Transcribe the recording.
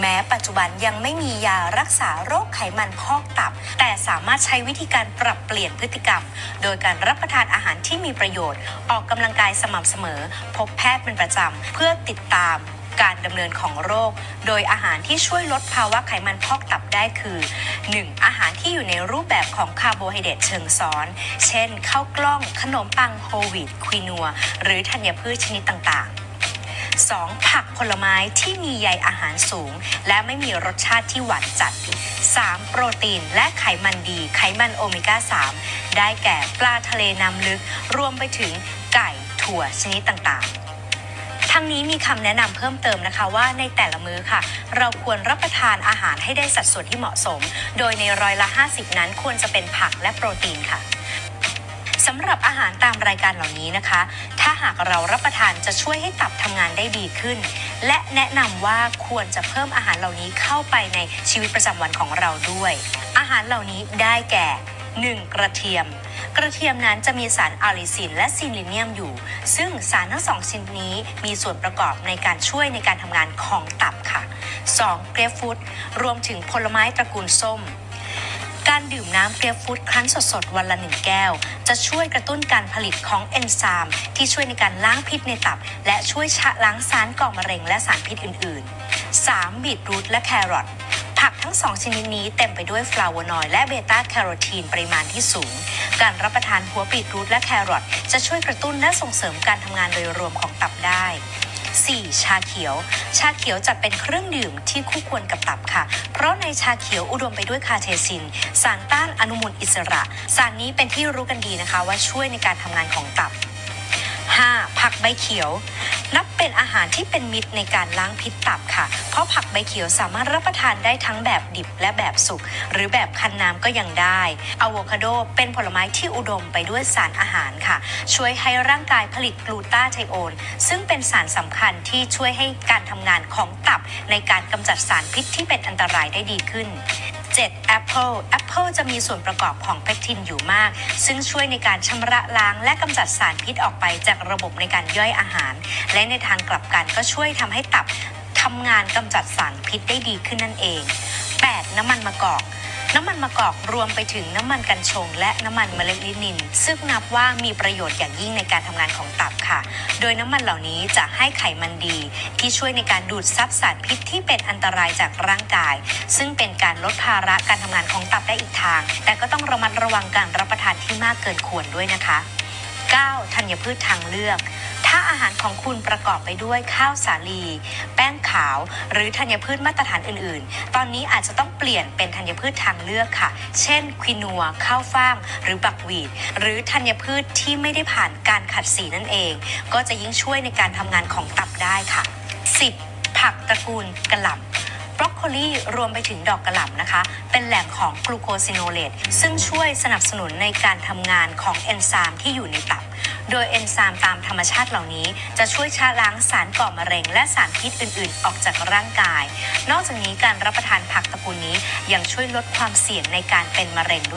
แม้ปัจจุบันยังไม่มียารักษาโรคไขมันพอกตับ แต่สามารถใช้วิธีการปรับเปลี่ยนพฤติกรรม โดยการรับประทานอาหารที่มีประโยชน์ ออกกำลังกายสม่ำเสมอ พบแพทย์เป็นประจำเพื่อติดตามการดำเนินของโรค โดยอาหารที่ช่วยลดภาวะไขมันพอกตับได้คือ 1. อาหารที่อยู่ในรูปแบบของคาร์โบไฮเดรตเชิงซ้อน เช่นข้าวกล้อง ขนมปังโฮลวีตควีนัว หรือธัญพืชชนิดต่างๆ 2. ผักผลไม้ที่มีใยอาหารสูง และไม่มีรสชาติที่หวานจัด 3. โปรตีนและไขมันดี ไขมันโอเมก้า 3 ได้แก่ปลาทะเลน้ำลึก รวมไปถึงไก่ถั่วชนิดต่างๆทั้งนี้มีคำแนะนำเพิ่มเติมนะคะว่าในแต่ละมื้อค่ะ เราควรรับประทานอาหารให้ได้สัดส่วนที่เหมาะสม โดยในร้อยละ 50 นั้นควรจะเป็นผักและโปรตีนค่ะ สำหรับอาหารตามรายการเหล่านี้นะคะ ถ้าหากเรารับประทานจะช่วยให้ตับทำงานได้ดีขึ้น และแนะนำว่าควรจะเพิ่มอาหารเหล่านี้เข้าไปในชีวิตประจำวันของเราด้วย อาหารเหล่านี้ได้แก่ 1. กระเทียม กระเทียมนั้นจะมีสารอาลิซินและซิลิเนียมอยู่ ซึ่งสารทั้งสองชนิดนี้มีส่วนประกอบในการช่วยในการทำงานของตับค่ะ 2. เกรฟฟรุตรวมถึงผลไม้ตระกูลส้ม การดื่มน้ำเกรฟฟรุตครั้นสดๆ วันละหนึ่งแก้ว จะช่วยกระตุ้นการผลิตของเอนไซม์ที่ช่วยในการล้างพิษในตับ และช่วยชะล้างสารก่อมะเร็งและสารพิษอื่นๆ 3. บีทรูทและแครอทผักทั้งสองชนิดนี้เต็มไปด้วยฟลาโวนอยด์และเบต้าแคโรทีนปริมาณที่สูง การรับประทานหัวบีทรูทและแครอทจะช่วยกระตุ้นและส่งเสริมการทำงานโดยรวมของตับได้ 4. ชาเขียว ชาเขียวจะเป็นเครื่องดื่มที่คู่ควรกับตับค่ะ เพราะในชาเขียวอุดมไปด้วยคาเทซิน สารต้านอนุมูลอิสระ สารนี้เป็นที่รู้กันดีนะคะว่าช่วยในการทำงานของตับ 5. ผักใบเขียว นับเป็นอาหารที่เป็นมิตรในการล้างพิษตับค่ะ เพราะผักใบเขียวสามารถรับประทานได้ทั้งแบบดิบและแบบสุก หรือแบบคั้นน้ำก็ยังได้อะโวคาโดเป็นผลไม้ที่อุดมไปด้วยสารอาหารค่ะ ช่วยให้ร่างกายผลิตกลูตาไทโอนซึ่งเป็นสารสำคัญที่ช่วยให้การทำงานของตับในการกำจัดสารพิษที่เป็นอันตรายได้ดีขึ้น 7. แอปเปิลแอปเปิลจะมีส่วนประกอบของเพคทินอยู่มาก ซึ่งช่วยในการชำระล้างและกำจัดสารพิษออกไปจากระบบในการย่อยอาหาร และในทางกลับกันก็ช่วยทำให้ตับทำงานกำจัดสารพิษได้ดีขึ้นนั่นเอง 8. น้ำมันมะกอก น้ำมันมะกอกรวมไปถึงน้ำมันกัญชง และน้ำมันเมล็ดลินิน ซึ่งนับว่ามีประโยชน์อย่างยิ่งในการทำงานของตับค่ะ โดยน้ำมันเหล่านี้จะให้ไขมันดี ที่ช่วยในการดูดซับสารพิษที่เป็นอันตรายจากร่างกาย ซึ่งเป็นการลดภาระการทำงานของตับได้อีกทาง แต่ก็ต้องระมัดระวังการรับประทานที่มากเกินควรด้วยนะคะ 9. ธัญพืชทางเลือก ถ้าอาหารของคุณประกอบไปด้วยข้าวสาลี แป้งขาว หรือธัญพืชมาตรฐานอื่น ๆ ตอนนี้อาจจะต้องเปลี่ยนเป็นธัญพืชทางเลือกค่ะ เช่นควินัว ข้าวฟ่าง หรือบักวีด หรือธัญพืชที่ไม่ได้ผ่านการขัดสีนั่นเอง ก็จะยิ่งช่วยในการทำงานของตับได้ค่ะ 10. ผักตระกูลกระหล่ำบรอกโคลีรวมไปถึงดอกกระหล่ำนะคะ เป็นแหล่งของกลูโคซิโนเลตซึ่งช่วยสนับสนุนในการทำงานของเอนไซม์ที่อยู่ในตับ โดยเอนไซม์ตามธรรมชาติเหล่านี้ จะช่วยชะล้างสารก่อมะเร็ง และสารพิษอื่นๆ ออกจากร่างกาย นอกจากนี้การรับประทานผักตระกูลนี้ยังช่วยลดความเสี่ยงในการเป็นมะเร็งด้วย